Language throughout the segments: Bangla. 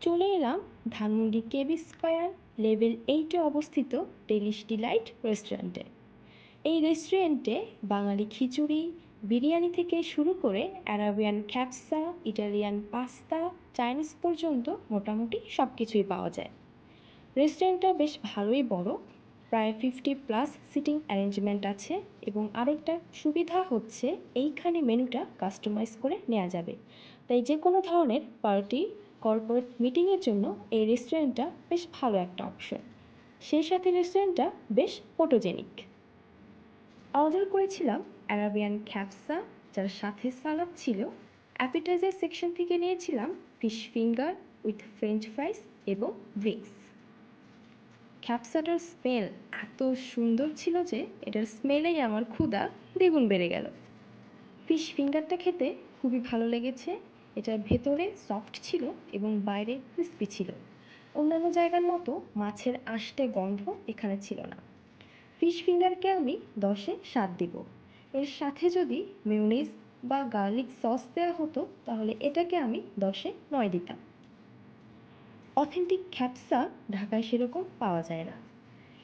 চলে এলাম ধানমন্ডি কেবি স্কোয়ার লেভেল এইটে অবস্থিত ডেলিশ ডিলাইট রেস্টুরেন্টে। এই রেস্টুরেন্টে বাঙালি খিচুড়ি, বিরিয়ানি থেকে শুরু করে অ্যারাবিয়ান খ্যাপসা ইটালিয়ান পাস্তা, চাইনিজ পর্যন্ত মোটামুটি সব কিছুই পাওয়া যায়। রেস্টুরেন্টটা বেশ ভালোই বড়, প্রায় ফিফটি প্লাস সিটিং অ্যারেঞ্জমেন্ট আছে এবং আরেকটা সুবিধা হচ্ছে এইখানে মেনুটা কাস্টমাইজ করে নেওয়া যাবে। তাই যে কোনো ধরনের পার্টি কর্পোরেট মিটিংয়ের জন্য এই রেস্টুরেন্টটা বেশ ভালো একটা অপশন সেই সাথে রেস্টুরেন্টটা বেশ ফটোজেনিক অর্ডার করেছিলাম অ্যারাবিয়ান খ্যাপসা যার সাথে সালাদ ছিল। অ্যাপিটাইজার সেকশন থেকে নিয়েছিলাম fish finger with French fries এবং ড্রিঙ্কস খ্যাপসাটার স্মেল এত সুন্দর ছিল যে এটার স্মেলেই আমার ক্ষুধা দ্বিগুণ বেড়ে গেল। ফিশ ফিঙ্গারটা খেতে খুবই ভালো লেগেছে। এটার ভেতরে সফট ছিল এবং বাইরে ক্রিস্পি ছিল। অন্যান্য জায়গার মতো মাছের আষ্টে গন্ধ এখানে ছিল না। ফিশ ফিঙ্গারকে আমি দশে সাত দিব। এর সাথে যদি মিউনিস বা গার্লিক সস দেওয়া হতো, তাহলে এটাকে আমি দশে নয় দিতাম। অথেন্টিক খ্যাপসা ঢাকায় সেরকম পাওয়া যায় না।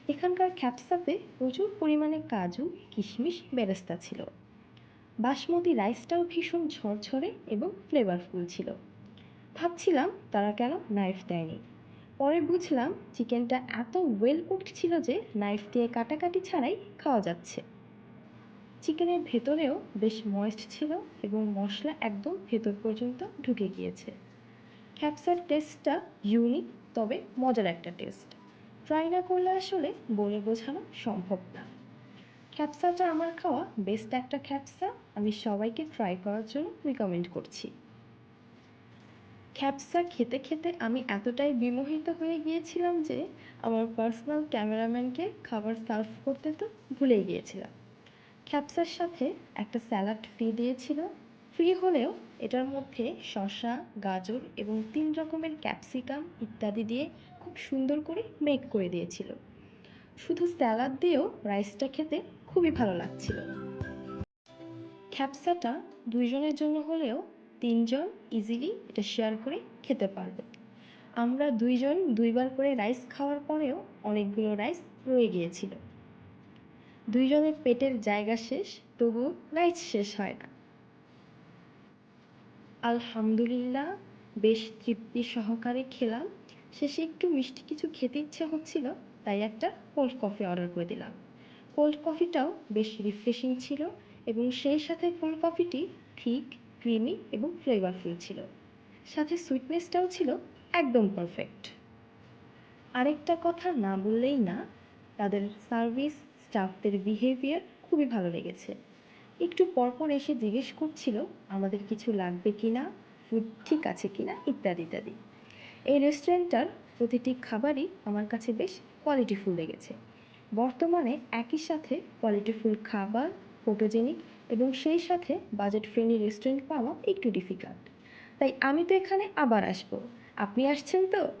এখানকার খ্যাপসাতে প্রচুর পরিমাণে কাজু, কিশমিশ, বেরেস্তা ছিল। বাসমতি রাইসটাও ভীষণ ঝরঝরে এবং ফ্লেভারফুল ছিল। ভাবছিলাম তারা কেন নাইফ দেয়নি। পরে বুঝলাম চিকেনটা এত ওয়েল কুকড ছিল যে নাইফ দিয়ে কাটাকাটি ছাড়াই খাওয়া যাচ্ছে। চিকেনের ভেতরেও বেশ ময়েস্ট ছিল এবং মশলা একদম ভেতর পর্যন্ত ঢুকে গিয়েছে। ক্যাপসার টেস্টটা ইউনিক তবে মজার একটা টেস্ট ট্রাই না করলে আসলে বলে বোঝানো সম্ভব না। ক্যাপসাটা আমার খাওয়া বেস্ট একটা ক্যাপসা আমি সবাইকে ট্রাই করার জন্য রিকমেন্ড করছি। খ্যাপসা খেতে খেতে আমি এতটাই বিমোহিত হয়ে গিয়েছিলাম যে আমার পার্সোনাল ক্যামেরাম্যানকে খাবার সার্ভ করতে তো ভুলেই গিয়েছিলাম। খ্যাপসার সাথে একটা স্যালাড ফ্রি দিয়েছিল। ফ্রি হলেও এটার মধ্যে শসা, গাজর এবং তিন রকমের ক্যাপসিকাম ইত্যাদি দিয়ে খুব সুন্দর করে মেক করে দিয়েছিল। শুধু স্যালাড দিয়েও রাইসটা খেতে খুবই ভালো লাগছিল। খ্যাপসাটা দুইজনের জন্য হলেও তিনজন ইজিলি এটা শেয়ার করে খেতে পারবে। আমরা দুইজন দুইবার করে রাইস খাওয়ার পরেও অনেকগুলো রাইস রয়ে গিয়েছিল। দুইজনের পেটের জায়গা শেষ, তবুও রাইস শেষ হয় না। আলহামদুলিল্লাহ, বেশ তৃপ্তি সহকারে খেলাম। শেষে একটু মিষ্টি কিছু খেতে ইচ্ছে হচ্ছিল, তাই একটা কোল্ড কফি অর্ডার করে দিলাম। কোল্ড কফিটাও বেশ রিফ্রেশিং ছিল এবং সেই সাথে কোল্ড কফিটি ঠিক ক্রিমি এবং ফ্লেভারফুল ছিল। সাথে সুইটনেসটাও ছিল একদম পারফেক্ট আরেকটা কথা না বললেই না, তাদের সার্ভিস স্টাফদের বিহেভিয়ার খুবই ভালো লেগেছে। একটু পরপর এসে জিজ্ঞেস করছিল, আমাদের কিছু লাগবে কি না ফুড ঠিক আছে কি না ইত্যাদি ইত্যাদি। এই রেস্টুরেন্টটার প্রতিটি খাবারই আমার কাছে বেশ কোয়ালিটিফুল লেগেছে। বর্তমানে একই সাথে কোয়ালিটিফুল খাবার ফটোজেনিক এবং সেই সাথে বাজেট ফ্রেন্ডলি রেস্টুরেন্ট পাওয়া একটু ডিফিকাল্ট তাই আমি তো এখানে আবার আসব। আপনি আসছেন তো?